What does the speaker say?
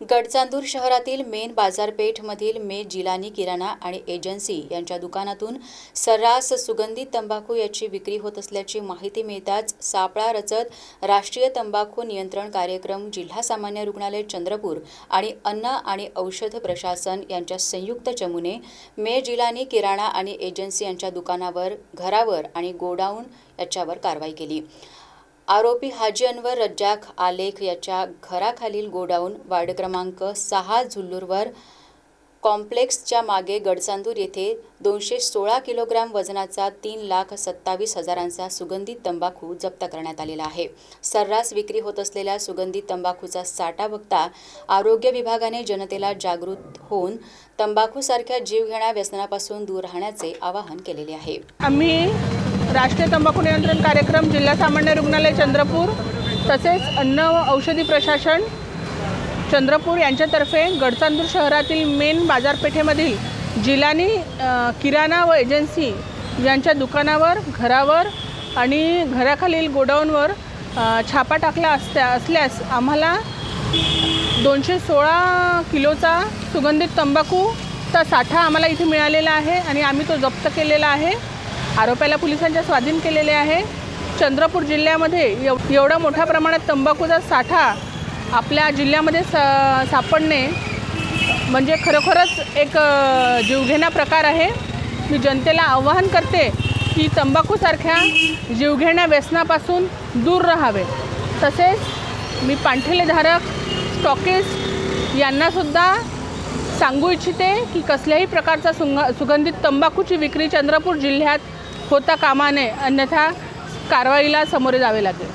गडचांदूर शहरातील मेन बाजारपेठमधील मे जिलानी किराणा आणि एजन्सी यांच्या दुकानातून सर्रास सुगंधित तंबाखू याची विक्री होत असल्याची माहिती मिळताच सापळा रचत राष्ट्रीय तंबाखू नियंत्रण कार्यक्रम जिल्हा सामान्य रुग्णालय चंद्रपूर आणि अन्न आणि औषध प्रशासन यांच्या संयुक्त चमूने मे जिलानी किराणा आणि एजन्सी यांच्या दुकानावर घरावर आणि गोडाऊन याच्यावर कारवाई केली. आरोपी हाजी अनवर रज्जाक आलेख याच्या घराखालील गोडाऊन वार्ड क्रमांक सहा झुल्लूरवर कॉम्प्लेक्सच्या मागे गडचांदूर येथे दोनशे सोळा किलोग्राम वजनाचा तीन लाख सत्तावीस हजारांचा सुगंधित तंबाखू जप्त करण्यात आलेला आहे. सर्रास विक्री होत असलेल्या सुगंधित तंबाखूचा साठा बघता आरोग्य विभागाने जनतेला जागृत होऊन तंबाखूसारख्या जीवघेण्या व्यसनापासून दूर राहण्याचे आवाहन केलेले आहे. आम्ही राष्ट्रीय तंबाखू नियंत्रण कार्यक्रम जिल्हा सामान्य रुग्णालय चंद्रपूर तसेच अन्न व औषधी प्रशासन चंद्रपूर यांच्यातर्फे गडचांदूर शहरातील मेन बाजारपेठेमधील जिलानी किराणा व एजन्सी यांच्या दुकानावर घरावर आणि घराखालील गोडाऊनवर छापा टाकला असत्या असल्यास आम्हाला दोनशे सोळा किलोचा सुगंधित तंबाखूचा साठा आम्हाला इथे मिळालेला आहे आणि आम्ही तो जप्त केलेला आहे. आरोप्याला पोलिसांच्या स्वाधीन केलेले आहे. चंद्रपूर जिल्ह्यामध्ये एव एवढा मोठ्या प्रमाणात तंबाखूचा साठा आपल्या जिल्ह्यामध्ये स सापडणे म्हणजे खरोखरच एक जीवघेणा प्रकार आहे. मी जनतेला आवाहन करते की तंबाखूसारख्या जीवघेण्या व्यसनापासून दूर राहावे. तसेच मी पांठेलेधारक स्टॉकिस्ट यांनासुद्धा सांगू इच्छिते की कसल्याही प्रकारचा सुंग सुगंधित तंबाखूची विक्री चंद्रपूर जिल्ह्यात होता कामा नये अन्यथा कारवाईला सामोरे जावे लागेल.